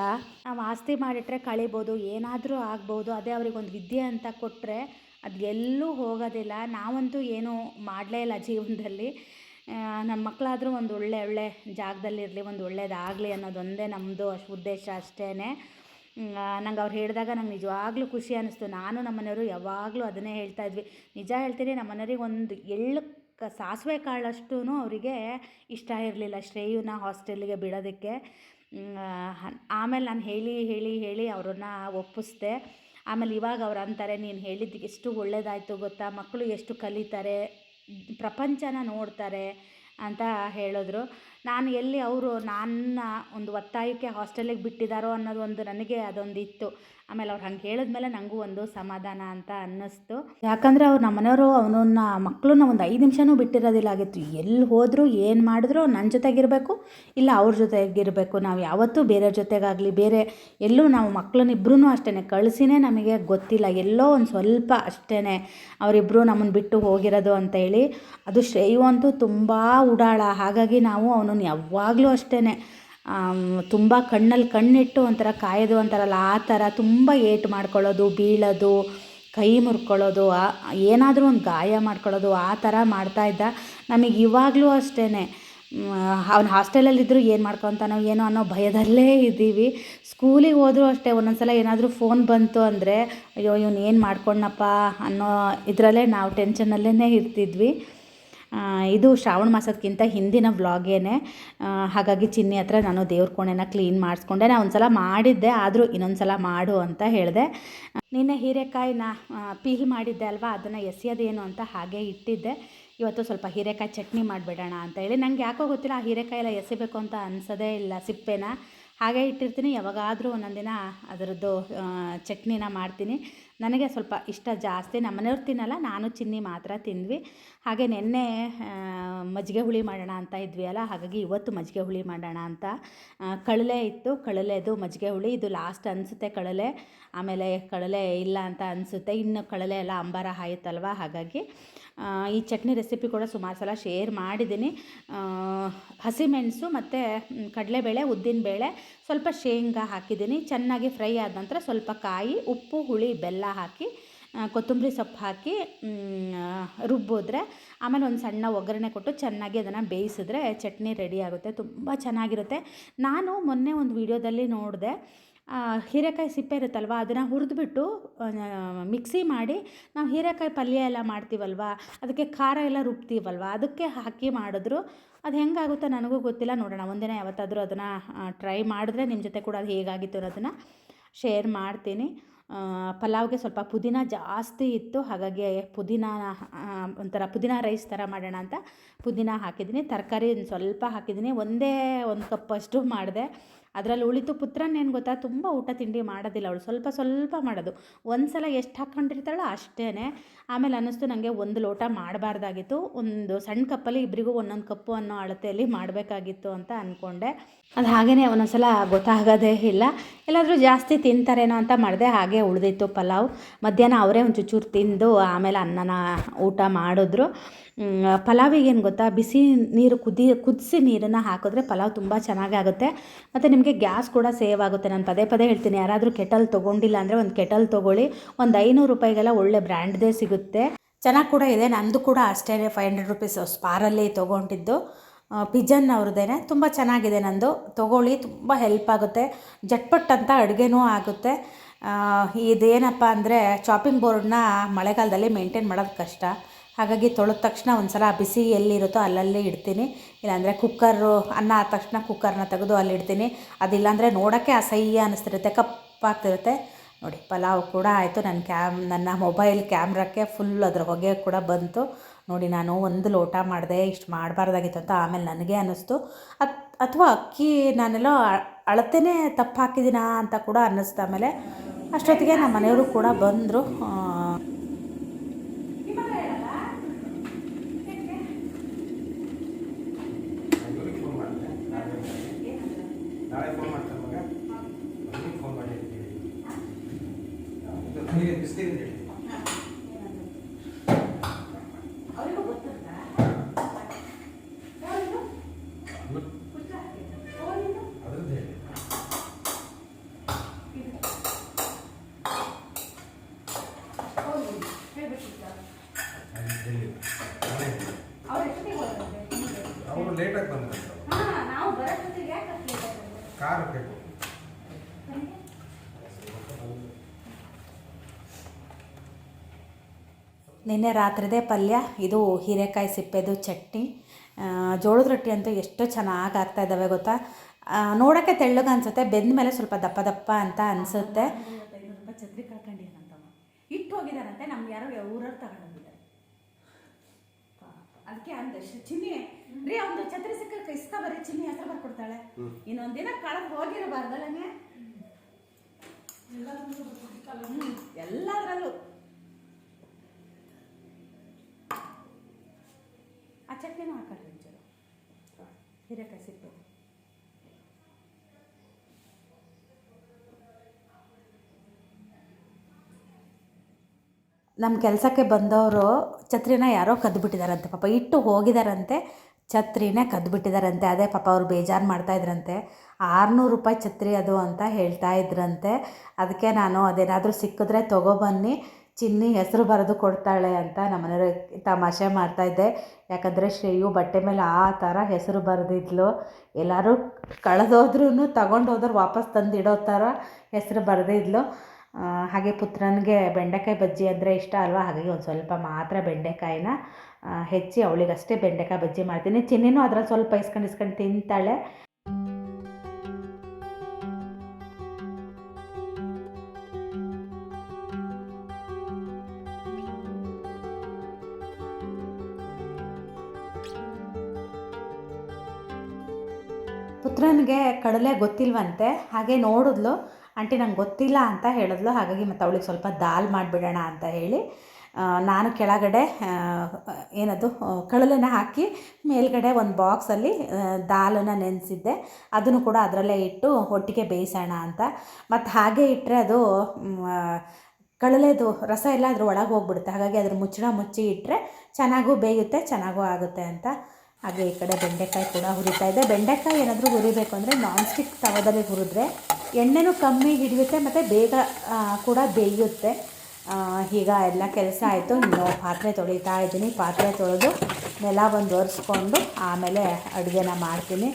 Speaker 1: ನಾವು ಆಸ್ತಿ ಮಾಡಿಟ್ರೆ ಕಳಿಬೋದು, ಏನಾದರೂ ಆಗ್ಬೋದು, ಅದೇ ಅವ್ರಿಗೆ ಒಂದು ವಿದ್ಯೆ ಅಂತ ಕೊಟ್ಟರೆ ಅದು ಎಲ್ಲೂ ಹೋಗೋದಿಲ್ಲ. ನಾವಂತೂ ಏನೂ ಮಾಡಲೇ ಇಲ್ಲ ಜೀವನದಲ್ಲಿ. ನಮ್ಮ ಮಕ್ಕಳಾದರೂ ಒಂದು ಒಳ್ಳೆ ಒಳ್ಳೆ ಜಾಗದಲ್ಲಿರಲಿ ಒಂದು ಒಳ್ಳೇದಾಗಲಿ ಅನ್ನೋದೊಂದೇ ನಮ್ಮದು ಅಷ್ಟು ಉದ್ದೇಶ ಅಷ್ಟೇ ನಂಗೆ ಅವ್ರು ಹೇಳಿದಾಗ ನಂಗೆ ನಿಜವಾಗ್ಲೂ ಖುಷಿ ಅನ್ನಿಸ್ತು ನಾನು ನಮ್ಮ ಮನೆಯವರು ಯಾವಾಗಲೂ ಅದನ್ನೇ ಹೇಳ್ತಾ ಇದ್ವಿ. ನಿಜ ಹೇಳ್ತೀನಿ ನಮ್ಮ ಮನೆಯವ್ರಿಗೆ ಒಂದು ಎಳ್ಳು ಕ, ಸಾಸಿವೆ ಕಾಳಷ್ಟು ಅವರಿಗೆ ಇಷ್ಟ ಇರಲಿಲ್ಲ. ಶ್ರೇಯುನ ಹಾಸ್ಟೆಲ್ಗೆ ಬಿಡೋದಕ್ಕೆ. ಆಮೇಲೆ ನಾನು ಹೇಳಿ ಹೇಳಿ ಹೇಳಿ ಅವ್ರನ್ನ ಒಪ್ಪಿಸ್ದೆ. ಆಮೇಲೆ ಇವಾಗ ಅವ್ರು ಅಂತಾರೆ, ನೀನು ಹೇಳಿದ್ದು ಎಷ್ಟು ಒಳ್ಳೇದಾಯಿತು ಗೊತ್ತಾ? ಮಕ್ಕಳು ಎಷ್ಟು ಕಲಿತಾರೆ? ಪ್ರಪಂಚನ ನೋಡ್ತಾರೆ ಅಂತ ಹೇಳಿದ್ರು. ನಾನು ಎಲ್ಲಿ ಅವರು ನನ್ನ ಒಂದು ಒತ್ತಾಯಕ್ಕೆ ಹಾಸ್ಟೆಲಿಗೆ ಬಿಟ್ಟಿದ್ದಾರೋ ಅನ್ನೋದು ಒಂದು ನನಗೆ ಅದೊಂದು ಇತ್ತು ಆಮೇಲೆ ಅವ್ರು ಹಂಗೆ ಹೇಳಿದ್ಮೇಲೆ ನನಗೂ ಒಂದು ಸಮಾಧಾನ ಅಂತ ಅನ್ನಿಸ್ತು. ಯಾಕಂದರೆ ಅವ್ರು ನಮ್ಮ ಮನೆಯವರು ಅವನನ್ನ ಮಕ್ಕಳನ್ನ ಒಂದು ಐದು ನಿಮಿಷನೂ ಬಿಟ್ಟಿರೋದಿಲ್ಲ. ಆಗಿತ್ತು. ಎಲ್ಲಿ ಹೋದರೂ, ಏನು ಮಾಡಿದ್ರು ನನ್ನ ಜೊತೆಗಿರಬೇಕು, ಇಲ್ಲ ಅವ್ರ ಜೊತೆಗಿರಬೇಕು. ನಾವು ಯಾವತ್ತೂ ಬೇರೆ ಜೊತೆಗಾಗಲಿ, ಬೇರೆ ಎಲ್ಲೂ ನಾವು ಮಕ್ಕಳನ್ನಿಬ್ರೂ ಅಷ್ಟೇ ಕಳಿಸಿನೇ ನಮಗೆ ಗೊತ್ತಿಲ್ಲ. ಎಲ್ಲೋ ಒಂದು ಸ್ವಲ್ಪ ಅಷ್ಟೇ ಅವರಿಬ್ಬರು ನಮ್ಮನ್ನು ಬಿಟ್ಟು ಹೋಗಿರೋದು ಅಂತೇಳಿ ಅದು ಶ್ರೇಯು ಅಂತೂ ತುಂಬ ಉಡಾಳ. ಹಾಗಾಗಿ ನಾವು ಅವನನ್ನು ಯಾವಾಗಲೂ ಅಷ್ಟೇ ತುಂಬ ಕಣ್ಣಲ್ಲಿ ಕಣ್ಣಿಟ್ಟು ಒಂಥರ ಕಾಯೋದು ಅಂತಾರಲ್ಲ, ಆ ಥರ ತುಂಬ ಏಟ್ ಮಾಡ್ಕೊಳ್ಳೋದು, ಬೀಳೋದು, ಕೈ ಮುರ್ಕೊಳ್ಳೋದು ಏನಾದರೂ ಒಂದು ಗಾಯ ಮಾಡ್ಕೊಳ್ಳೋದು, ಆ ಥರ ಮಾಡ್ತಾಯಿದ್ದ ನಮಗೆ ಇವಾಗಲೂ ಅಷ್ಟೇ ಅವ್ನು ಹಾಸ್ಟೆಲಲ್ಲಿದ್ದರೂ ಏನು ಮಾಡ್ಕೊತಾನೋ ಏನೋ ಅನ್ನೋ ಭಯದಲ್ಲೇ ಇದ್ದೀವಿ. ಸ್ಕೂಲಿಗೆ ಹೋದರೂ ಅಷ್ಟೇ ಒಂದೊಂದು ಸಲ ಏನಾದರೂ ಫೋನ್ ಬಂತು ಅಂದರೆ, ಅಯ್ಯೋ, ಇವನು ಏನು ಮಾಡ್ಕೊಂಡಪ್ಪ ಅನ್ನೋ ಇದರಲ್ಲೇ ನಾವು ಟೆನ್ಷನಲ್ಲೇ ಇರ್ತಿದ್ವಿ. ಇದು ಶ್ರಾವಣ ಮಾಸಕ್ಕಿಂತ ಹಿಂದಿನ ವ್ಲಾಗೇನೆ. ಹಾಗಾಗಿ ಚಿನ್ನಿ ಹತ್ರ ನಾನು ದೇವ್ರ ಕೋಣೆನ ಕ್ಲೀನ್ ಮಾಡಿಸ್ಕೊಂಡೆ. ನಾನು ಒಂದು ಸಲ ಮಾಡಿದ್ದೆ, ಆದರೂ ಇನ್ನೊಂದು ಸಲ ಮಾಡು ಅಂತ ಹೇಳಿದೆ. ನಿನ್ನೆ ಹೀರೆಕಾಯಿನ ಪಿಹಿ ಮಾಡಿದ್ದೆ ಅಲ್ವಾ? ಅದನ್ನು ಎಸೆಯೋದೇನು ಅಂತ ಹಾಗೆ ಇಟ್ಟಿದ್ದೆ. ಇವತ್ತು ಸ್ವಲ್ಪ ಹೀರೆಕಾಯಿ ಚಟ್ನಿ ಮಾಡಿಬಿಡೋಣ ಅಂತ ಹೇಳಿ. ನನಗೆ ಯಾಕೋ ಗೊತ್ತಿಲ್ಲ, ಆ ಹೀರೆಕಾಯಿ ಎಲ್ಲ ಎಸಿಬೇಕು ಅಂತ ಅನ್ಸೋದೇ ಇಲ್ಲ ಸಿಪ್ಪೆನ. ಹಾಗೆ ಇಟ್ಟಿರ್ತೀನಿ. ಯಾವಾಗಾದರೂ ದಿನ ಅದರದ್ದು ಚಟ್ನಿನ ಮಾಡ್ತೀನಿ. ನನಗೆ ಸ್ವಲ್ಪ ಇಷ್ಟ ಜಾಸ್ತಿ. ನಮ್ಮ ಮನೆಯವ್ರು ತಿನ್ನಲ್ಲ, ನಾನು ಚಿನ್ನಿ ಮಾತ್ರ ತಿಂದ್ವಿ. ಹಾಗೆ ನಿನ್ನೆ ಮಜ್ಜಿಗೆ ಹುಳಿ ಮಾಡೋಣ ಅಂತ ಇದ್ವಿ ಅಲ್ಲ ಹಾಗಾಗಿ ಇವತ್ತು ಮಜ್ಜಿಗೆ ಹುಳಿ ಮಾಡೋಣ ಅಂತ. ಕಳಲೆ ಇತ್ತು. ಕಳಲೆದು ಮಜ್ಜಿಗೆ ಹುಳಿ. ಇದು ಲಾಸ್ಟ್ ಅನಿಸುತ್ತೆ ಕಳಲೆ ಆಮೇಲೆ ಕಳಲೆ ಇಲ್ಲ ಅಂತ ಅನಿಸುತ್ತೆ. ಇನ್ನು ಕಳಲೆ ಎಲ್ಲ ಅಂಬಾರ ಆಯಿತಲ್ವ ಹಾಗಾಗಿ ಈ ಚಟ್ನಿ ರೆಸಿಪಿ ಕೂಡ ಸುಮಾರು ಸಲ ಶೇರ್ ಮಾಡಿದ್ದೀನಿ. ಹಸಿಮೆಣಸು ಮತ್ತು ಕಡಲೆಬೇಳೆ ಉದ್ದಿನಬೇಳೆ ಸ್ವಲ್ಪ ಶೇಂಗಾ ಹಾಕಿದ್ದೀನಿ. ಚೆನ್ನಾಗಿ ಫ್ರೈ ಆದ ನಂತರ ಸ್ವಲ್ಪ ಕಾಯಿ, ಉಪ್ಪು, ಹುಳಿ, ಬೆಲ್ಲ ಹಾಕಿ ಕೊತ್ತಂಬರಿ ಸೊಪ್ಪು ಹಾಕಿ ರುಬ್ಬೋದ್ರೆ ಆಮೇಲೆ ಒಂದು ಸಣ್ಣ ಒಗ್ಗರಣೆ ಕೊಟ್ಟು ಚೆನ್ನಾಗಿ ಅದನ್ನು ಬೇಯಿಸಿದ್ರೆ ಚಟ್ನಿ ರೆಡಿ ಆಗುತ್ತೆ. ತುಂಬ ಚೆನ್ನಾಗಿರುತ್ತೆ. ನಾನು ಮೊನ್ನೆ ಒಂದು ವಿಡಿಯೋದಲ್ಲಿ ನೋಡಿದೆ ಹೀರೆಕಾಯಿ ಸಿಪ್ಪೆ ಇರುತ್ತಲ್ವ, ಅದನ್ನು ಹುರಿದ್ಬಿಟ್ಟು ಮಿಕ್ಸಿ ಮಾಡಿ ನಾವು ಹೀರೆಕಾಯಿ ಪಲ್ಯ ಎಲ್ಲ ಮಾಡ್ತೀವಲ್ವ, ಅದಕ್ಕೆ ಖಾರ ಎಲ್ಲ ರುಬ್ತೀವಲ್ವ, ಅದಕ್ಕೆ ಹಾಕಿ ಮಾಡಿದ್ರು. ಅದು ಹೆಂಗಾಗುತ್ತೋ ನನಗೂ ಗೊತ್ತಿಲ್ಲ, ನೋಡೋಣ, ಒಂದಿನ ಯಾವತ್ತಾದರೂ ಅದನ್ನು ಟ್ರೈ ಮಾಡಿದ್ರೆ ನಿಮ್ಮ ಜೊತೆ ಕೂಡ ಅದು ಹೇಗಾಗಿತ್ತು ಅನ್ನೋದನ್ನು ಶೇರ್ ಮಾಡ್ತೀನಿ. ಪಲಾವ್ಗೆ ಸ್ವಲ್ಪ ಪುದೀನ ಜಾಸ್ತಿ ಇತ್ತು, ಹಾಗಾಗಿ ಪುದೀನ ಒಂಥರ ಪುದೀನ ರೈಸ್ ಥರ ಮಾಡೋಣ ಅಂತ ಪುದೀನ ಹಾಕಿದ್ದೀನಿ. ತರಕಾರಿ ಸ್ವಲ್ಪ ಹಾಕಿದ್ದೀನಿ, ಒಂದೇ ಒಂದು ಕಪ್ ಅಷ್ಟು ಮಾಡಿದೆ. ಅದರಲ್ಲಿ ಉಳಿತು ಪುತ್ರನೇನು ಗೊತ್ತಾ? ತುಂಬ ಊಟ ತಿಂಡಿ ಮಾಡೋದಿಲ್ಲ ಅವಳು. ಸ್ವಲ್ಪ ಸ್ವಲ್ಪ ಮಾಡೋದು. ಒಂದು ಸಲ ಎಷ್ಟು ಹಾಕ್ಕೊಂಡಿರ್ತಾಳೋ ಅಷ್ಟೇ ಆಮೇಲೆ ಅನ್ನಿಸ್ತು ನನಗೆ ಒಂದು ಲೋಟ ಮಾಡಬಾರ್ದಾಗಿತ್ತು. ಒಂದು ಸಣ್ಣ ಕಪ್ಪಲ್ಲಿ ಇಬ್ಬರಿಗೂ ಒಂದೊಂದು ಕಪ್ಪು ಅನ್ನೋ ಅಳತೆಯಲ್ಲಿ ಮಾಡಬೇಕಾಗಿತ್ತು ಅಂತ ಅಂದ್ಕೊಂಡೆ ಅದು ಹಾಗೆಯೇ ಒಂದೊಂದ್ಸಲ ಗೊತ್ತಾಗೋದೇ ಇಲ್ಲ. ಎಲ್ಲಾದರೂ ಜಾಸ್ತಿ ತಿಂತಾರೇನೋ ಅಂತ ಮಾಡಿದೆ ಹಾಗೆ ಉಳಿದಿತ್ತು ಪಲಾವ್. ಮಧ್ಯಾಹ್ನ ಅವರೇ ಒಂದು ಚೂರು ತಿಂದು ಆಮೇಲೆ ಅನ್ನನ ಊಟ ಮಾಡಿದ್ರು. ಪಲಾವಿಗೆ ಏನು ಗೊತ್ತಾ? ಬಿಸಿ ನೀರು ಕುದಿ, ಕುದಿಸಿ ನೀರನ್ನು ಹಾಕಿದ್ರೆ ಪಲಾವ್ ತುಂಬ ಚೆನ್ನಾಗಾಗುತ್ತೆ. ಮತ್ತು ನಿಮಗೆ ಗ್ಯಾಸ್ ಕೂಡ ಸೇವ್ ಆಗುತ್ತೆ. ನಾನು ಪದೇ ಪದೇ ಹೇಳ್ತೀನಿ, ಯಾರಾದರೂ ಕೆಟಲ್ ತೊಗೊಂಡಿಲ್ಲ ಅಂದರೆ ಒಂದು ಕೆಟಲ್ ತೊಗೊಳ್ಳಿ. ಒಂದು ಐನೂರು ರೂಪಾಯಿಗೆಲ್ಲ ಒಳ್ಳೆ ಬ್ರ್ಯಾಂಡ್ದೇ ಸಿಗುತ್ತೆ. ಚೆನ್ನಾಗಿ ಕೂಡ ಇದೆ. ನಂದು ಕೂಡ ಅಷ್ಟೇ ಫೈವ್ ಹಂಡ್ರೆಡ್ ರುಪೀಸ್ ಸ್ಪಾರಲ್ಲಿ ತೊಗೊಂಡಿದ್ದು. ಪಿಜನ್ ಅವ್ರದ್ದೇನೆ ತುಂಬ ಚೆನ್ನಾಗಿದೆ ನಂದು. ತೊಗೊಳ್ಳಿ, ತುಂಬ ಹೆಲ್ಪ್ ಆಗುತ್ತೆ. ಜಟ್ಪಟ್ ಅಂತ ಅಡುಗೆನೂ ಆಗುತ್ತೆ. ಇದೇನಪ್ಪ ಅಂದರೆ ಚಾಪಿಂಗ್ ಬೋರ್ಡ್ನ ಮಳೆಗಾಲದಲ್ಲಿ ಮೇಂಟೈನ್ ಮಾಡೋದು ಕಷ್ಟ. ಹಾಗಾಗಿ ತೊಳೆದ ತಕ್ಷಣ ಒಂದು ಸಲ ಬಿಸಿ ಎಲ್ಲಿರುತ್ತೋ ಅಲ್ಲಲ್ಲೇ ಇಡ್ತೀನಿ. ಇಲ್ಲಾಂದರೆ ಕುಕ್ಕರು ಅನ್ನ ಆದ ತಕ್ಷಣ ಕುಕ್ಕರ್ನ ತೆಗೆದು ಅಲ್ಲಿಡ್ತೀನಿ ಅದಿಲ್ಲಾಂದರೆ ನೋಡೋಕ್ಕೆ ಅಸಹ್ಯ ಅನ್ನಿಸ್ತಿರುತ್ತೆ ಕಪ್ಪಾಗ್ತಿರುತ್ತೆ. ನೋಡಿ, ಪಲಾವ್ ಕೂಡ ಆಯಿತು. ನನ್ನ ಕ್ಯಾಮ್, ನನ್ನ ಮೊಬೈಲ್ ಕ್ಯಾಮ್ರಾಕ್ಕೆ ಫುಲ್ ಅದ್ರ ಹೊಗೆ ಕೂಡ ಬಂತು. ನೋಡಿ, ನಾನು ಒಂದು ಲೋಟ ಮಾಡಿದೆ, ಇಷ್ಟು ಮಾಡಬಾರ್ದಾಗಿತ್ತು ಅಂತ ಆಮೇಲೆ ನನಗೆ ಅನ್ನಿಸ್ತು ಅತ್, ಅಥವಾ ಅಕ್ಕಿ ನಾನೆಲ್ಲೋ ಅಳತೆನೇ ತಪ್ಪು ಹಾಕಿದ್ದೀನಾ ಅಂತ ಕೂಡ ಅನ್ನಿಸ್ತು ಆಮೇಲೆ ಅಷ್ಟೊತ್ತಿಗೆ ನಮ್ಮ ಮನೆಯವರು ಕೂಡ ಬಂದರು
Speaker 2: ಇವ್ರಿಗೆ ಫೋನ್ ಮಾಡಿದೆ ನಾಳೆ ಫೋನ್ ಮಾಡ್ತಾರೆ ಮಗ ಅವ್ರಿಗೆ ಫೋನ್ ಮಾಡಿ ಅಂತ ಹೇಳಿ ಇದು ನನಗೆ ಬಿಸ್ನೀರು ಹೇಳಿ ಅದ್ರದ್ದು ಹೇಳಿ ಅದ್ರದ್ದು ಹೇಳಿ. ನಾನೇ ಹೇಳಿ. ಅವರು ಲೇಟಾಗಿ ಬಂದ್ರು ಕಾರ್ ಬೇಕು
Speaker 1: ನಿನ್ನೆ ರಾತ್ರಿದೇ ಪಲ್ಯ ಇದು ಹೀರೆಕಾಯಿ ಸಿಪ್ಪೆದು ಚಟ್ನಿ. ಜೋಳದ ರೊಟ್ಟಿ ಅಂತೂ ಎಷ್ಟು ಚೆನ್ನಾಗಿ ಆಗ್ತಾ ಇದ್ದಾವೆ ಗೊತ್ತಾ ನೋಡೋಕ್ಕೆ ತೆಳ್ಳಗೆ ಅನಿಸುತ್ತೆ ಬೆಂದ ಮೇಲೆ ಸ್ವಲ್ಪ ದಪ್ಪ ದಪ್ಪ ಅಂತ ಅನಿಸುತ್ತೆ. ಛತ್ರಿ ಕಳ್ಕೊಂಡಿರಂತಮ್ಮ ಇಟ್ಟು ಹೋಗಿದಾರಂತೆ ನಮ್ಗೆ ಯಾರೋ ಊರವ್ರು ತಗೊಂಡೋಗಿದ್ದಾರೆ. ಅದಕ್ಕೆ ಅಂದೆ ಚಿನ್ನಿ ರೀ ಒಂದು ಛತ್ರಿ ಸಿಕ್ಕ ಇಸ್ಕ ಬರೀ ಚಿನ್ನಿ ಹೆಸರು ಬರ್ಕೊಡ್ತಾಳೆ. ಇನ್ನೊಂದು ದಿನ ಕಳೆದು ಹೋಗಿರಬಾರ್ದಲ್ಲಂಗೆ ಎಲ್ಲದರಲ್ಲೂ. ಆ ಚಟ್ನಿನೂ ಹಾಕೋಣ ಒಂಚೂರು. ಹೀರೆಕಾಯಿ ಸಿಪ್ಪೆ. ನಮ್ಮ ಕೆಲಸಕ್ಕೆ ಬಂದವರು ಛತ್ರಿನ ಯಾರೋ ಕದ್ದುಬಿಟ್ಟಿದಾರಂತೆ ಪಾಪ. ಇಟ್ಟು ಹೋಗಿದಾರಂತೆ, ಛತ್ರಿನೇ ಕದ್ದುಬಿಟ್ಟಿದಾರಂತೆ ಅದೇ ಪಾಪ ಅವ್ರು ಬೇಜಾರು ಮಾಡ್ತಾಯಿದ್ರಂತೆ ಆರುನೂರು ರೂಪಾಯಿ ಛತ್ರಿ ಅದು ಅಂತ ಹೇಳ್ತಾ ಇದ್ರಂತೆ. ಅದಕ್ಕೆ ನಾನು ಅದೇನಾದರೂ ಸಿಕ್ಕಿದ್ರೆ ತೊಗೊಬನ್ನಿ ಚಿನ್ನಿ ಹೆಸರು ಬರೆದು ಕೊಡ್ತಾಳೆ ಅಂತ ನಮ್ಮ ಮನೆಯವ್ರು ತಮಾಷೆ ಮಾಡ್ತಾಯಿದ್ದೆ ಯಾಕಂದರೆ ಶ್ರೇಯು ಬಟ್ಟೆ ಮೇಲೆ ಆ ಥರ ಹೆಸರು ಬರೆದಿದ್ಲು. ಎಲ್ಲರೂ ಕಳೆದೋದ್ರೂ ತಗೊಂಡೋದ್ರು ವಾಪಸ್ ತಂದಿಡೋ ಥರ ಹೆಸರು ಬರೆದಿದ್ಲು. ಹಾಗೆ ಪುತ್ರನಿಗೆ ಬೆಂಡೆಕಾಯಿ ಬಜ್ಜಿ ಅಂದರೆ ಇಷ್ಟ ಅಲ್ವಾ? ಹಾಗಾಗಿ ಒಂದು ಸ್ವಲ್ಪ ಮಾತ್ರ ಬೆಂಡೆಕಾಯಿನ ಹೆಚ್ಚಿ ಅವಳಿಗಷ್ಟೇ ಬೆಂಡೆಕಾಯಿ ಬಜ್ಜಿ ಮಾಡ್ತೀನಿ. ಚಿನ್ನಿನೂ ಅದ್ರಲ್ಲಿ ಸ್ವಲ್ಪ ಇಸ್ಕೊಂಡು ಇಸ್ಕೊಂಡು ತಿಂತಾಳೆ. ಪುತ್ರನಿಗೆ ಕಡಲೆ ಗೊತ್ತಿಲ್ವಂತೆ, ಹಾಗೆ ನೋಡಿದ್ಲು, ಆಂಟಿ, ನಂಗೆ ಗೊತ್ತಿಲ್ಲ ಅಂತ ಹೇಳಿದ್ಲು, ಹಾಗಾಗಿ ಮತ್ತು ಅವಳಿಗೆ ಸ್ವಲ್ಪ ದಾಲ್ ಮಾಡಿಬಿಡೋಣ ಅಂತ ಹೇಳಿ ನಾನು ಕೆಳಗಡೆ ಏನದು ಕಡಲೆನ ಹಾಕಿ ಮೇಲ್ಗಡೆ ಒಂದು ಬಾಕ್ಸಲ್ಲಿ ದಾಲನ್ನು ನೆನೆಸಿದ್ದೆ. ಅದನ್ನು ಕೂಡ ಅದರಲ್ಲೇ ಇಟ್ಟು ಒಟ್ಟಿಗೆ ಬೇಯಿಸೋಣ ಅಂತ. ಮತ್ತು ಹಾಗೆ ಇಟ್ಟರೆ ಅದು ಕಳಲೆದು ರಸ ಎಲ್ಲ ಅದ್ರ ಒಳಗೆ ಹೋಗ್ಬಿಡುತ್ತೆ. ಹಾಗಾಗಿ ಅದ್ರ ಮುಚ್ಚಳ ಮುಚ್ಚಿ ಇಟ್ಟರೆ ಚೆನ್ನಾಗೂ ಬೇಯುತ್ತೆ, ಚೆನ್ನಾಗೂ ಆಗುತ್ತೆ ಅಂತ. ಹಾಗೆ ಈ ಕಡೆ ಬೆಂಡೆಕಾಯಿ ಕೂಡ ಹುರಿತಾ ಇದೆ. ಬೆಂಡೆಕಾಯಿ ಏನಾದರೂ ಹುರಿಬೇಕು ಅಂದರೆ ನಾನ್ ಸ್ಟಿಕ್ ತವದಲ್ಲಿ ಹುರಿದ್ರೆ ಎಣ್ಣೆನೂ ಕಮ್ಮಿ ಹಿಡಿಯುತ್ತೆ ಮತ್ತು ಬೇಗ ಕೂಡ ಬೇಯುತ್ತೆ. ಈಗ ಎಲ್ಲ ಕೆಲಸ ಆಯಿತು. ಇನ್ನು ಪಾತ್ರೆ ತೊಳಿತಾ ಇದ್ದೀನಿ. ಪಾತ್ರೆ ತೊಳೆದು ನೆಲ ಒಂದು ಒರೆಸ್ಕೊಂಡು ಆಮೇಲೆ ಅಡುಗೆನ ಮಾಡ್ತೀನಿ.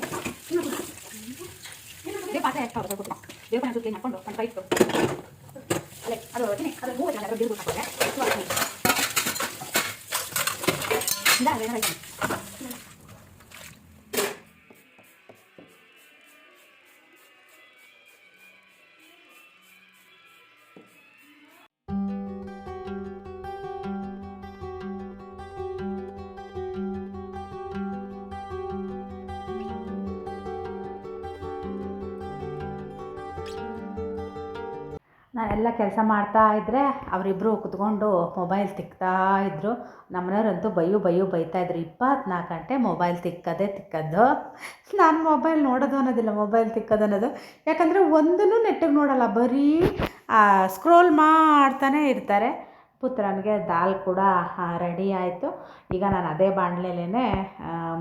Speaker 1: ನಾನೆಲ್ಲ ಕೆಲಸ ಮಾಡ್ತಾ ಇದ್ದರೆ ಅವರಿಬ್ಬರು ಕುತ್ಕೊಂಡು ಮೊಬೈಲ್ ತಿಕ್ತಾ ಇದ್ದರು ನಮ್ಮನೆಯವರಂತೂ ಬೈಯು ಬೈಯು ಬೈತಾ ಇದ್ರು. ಇಪ್ಪತ್ನಾಲ್ಕು ಗಂಟೆ ಮೊಬೈಲ್ ತಿಕ್ಕದೇ ತಿಕ್ಕದ್ದು. ನಾನು ಮೊಬೈಲ್ ನೋಡೋದು ಅನ್ನೋದಿಲ್ಲ ಮೊಬೈಲ್ ತಿಕ್ಕೋದು ಅನ್ನೋದು. ಯಾಕಂದರೆ ಒಂದನ್ನು ನೆಟ್ಟಿಗೆ ನೋಡಲ್ಲ, ಬರೀ ಸ್ಕ್ರೋಲ್ ಮಾಡ್ತಾನೆ ಇರ್ತಾರೆ. ಪುತ್ರನಿಗೆ ದಾಲ್ ಕೂಡ ರೆಡಿ ಆಯಿತು. ಈಗ ನಾನು ಅದೇ ಬಾಣಲೆಲೇ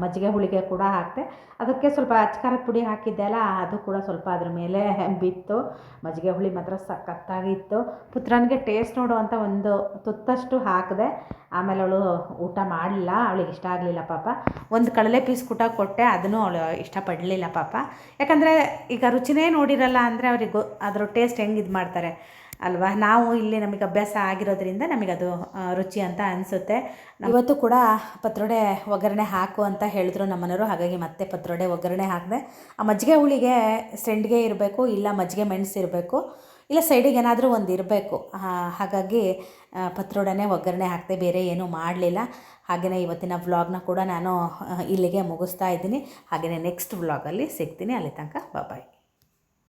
Speaker 1: ಮಜ್ಜಿಗೆ ಹುಳಿಗೆ ಕೂಡ ಹಾಕಿದೆ. ಅದಕ್ಕೆ ಸ್ವಲ್ಪ ಅಚ್ಕಾರದ ಪುಡಿ ಹಾಕಿದ್ದೆ ಅಲ್ಲ, ಅದು ಕೂಡ ಸ್ವಲ್ಪ ಅದ್ರ ಮೇಲೆ ಬಿತ್ತು. ಮಜ್ಜಿಗೆ ಹುಳಿ ಮಾತ್ರ ಸಖತ್ತಾಗಿತ್ತು. ಪುತ್ರನಿಗೆ ಟೇಸ್ಟ್ ನೋಡುವಂಥ ಒಂದು ತುತ್ತಷ್ಟು ಹಾಕಿದೆ. ಆಮೇಲೆ ಅವಳು ಊಟ ಮಾಡಲಿಲ್ಲ. ಅವಳಿಗೆ ಇಷ್ಟ ಆಗಲಿಲ್ಲ ಪಾಪ. ಒಂದು ಕಡಲೆ ಪೀಸ್ ಕೂಟ ಕೊಟ್ಟೆ. ಅದನ್ನು ಅವಳು ಇಷ್ಟಪಡಲಿಲ್ಲ ಪಾಪ. ಯಾಕಂದರೆ ಈಗ ರುಚಿನೇ ನೋಡಿರಲ್ಲ ಅಂದರೆ ಅವ್ರಿಗೆ ಅದ್ರ ಟೇಸ್ಟ್ ಹೆಂಗೆ ಇದು ಮಾಡ್ತಾರೆ ಅಲ್ವಾ? ನಾವು ಇಲ್ಲಿ ನಮಗೆ ಅಭ್ಯಾಸ ಆಗಿರೋದ್ರಿಂದ ನಮಗದು ಅದು ರುಚಿ ಅಂತ ಅನಿಸುತ್ತೆ. ಇವತ್ತು ಕೂಡ ಪತ್ರೊಡೆ ಒಗ್ಗರಣೆ ಹಾಕು ಅಂತ ಹೇಳಿದ್ರು ನಮ್ಮನೆಯವರು ಹಾಗಾಗಿ ಮತ್ತೆ ಪತ್ರೊಡೆ ಒಗ್ಗರಣೆ ಹಾಕಿದೆ, ಆ ಮಜ್ಜಿಗೆ ಹುಳಿಗೆ ಸೆಂಡಿಗೆ ಇರಬೇಕು, ಇಲ್ಲ ಮಜ್ಜಿಗೆ ಮೆಣಸು ಇರಬೇಕು, ಇಲ್ಲ ಸೈಡಿಗೆ ಏನಾದರೂ ಒಂದು ಇರಬೇಕು. ಹಾಗಾಗಿ ಪತ್ರೊಡೆನೇ ಒಗ್ಗರಣೆ ಹಾಕಿದೆ, ಬೇರೆ ಏನೂ ಮಾಡಲಿಲ್ಲ. ಹಾಗೆಯೇ ಇವತ್ತಿನ ವ್ಲಾಗ್ನ ಕೂಡ ನಾನು ಇಲ್ಲಿಗೆ ಮುಗಿಸ್ತಾ ಇದ್ದೀನಿ. ಹಾಗೆಯೇ ನೆಕ್ಸ್ಟ್ ವ್ಲಾಗಲ್ಲಿ ಸಿಗ್ತೀನಿ. ಅಲ್ಲಿ ತನಕ ಬಾಯ್